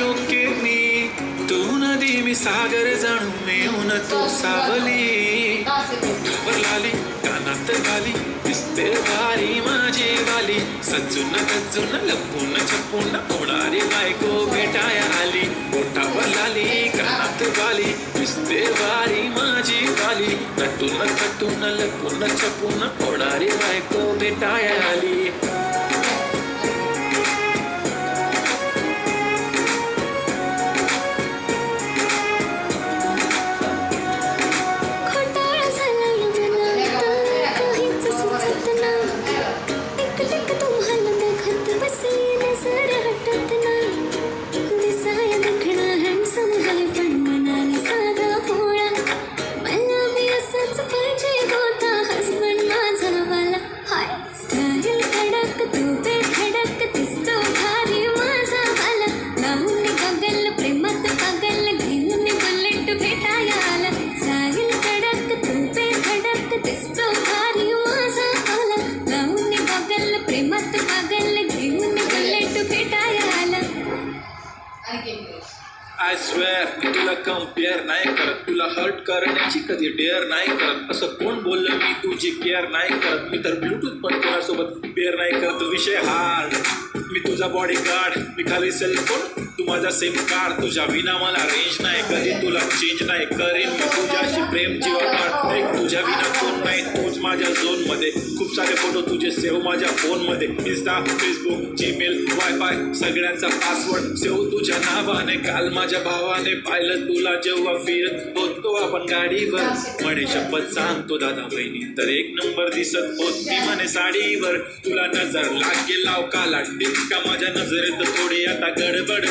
Okay मी. तू नदी मी सागर जाणू मिळून तू सावली. उठावर लाली कानात घाली दिसते भारी माझी वाली. सजून गजून लपून छपून होणारी बायको भेटाया आली. ओठावर लाली कानात घाली दिसते भारी माझी वाली. नटून खटून लपून छपून होणारी बायको भेटाया आली. आय स्वेअर मी तुला कंपेअर नाही करत. तुला हर्ट करण्याची कधी डेअर नाही करत. असं कोण बोललं मी तुझी केअर नाही करत? मी तर ब्लूटूथ पण कोणासोबत पेअर नाही करत. विषय हार्ड. मी तुझा बॉडी गार्ड मी खाली सेलफोन तू माझा सिम कार्ड तुझ्या विना मला रेंज नाही. कधी तुला चेंज नाही करेन मी. तुझ्याशी प्रेम जीवा एक तुझ्या विना कोण नाही. तूच माझ्या जो मध्ये. खूप सारे फोटो तुझे सेव माझ्या फोनमध्ये इन्स्टा फेसबुक जीमेल वायफाय सगळ्यांचा पासवर्ड सेव तुझ्या नावाने. काल माझ्या भावाने पाहिलं तुला जेव्हा फिरत होतो आपण गाडीवर. म्हणे शपथ सांगतो दादा बहिणी तर एक नंबर दिसत होती म्हणे साडीवर. तुला नजर लागेल लाव लागते का माझ्या नजरेत थोडी आता गडबड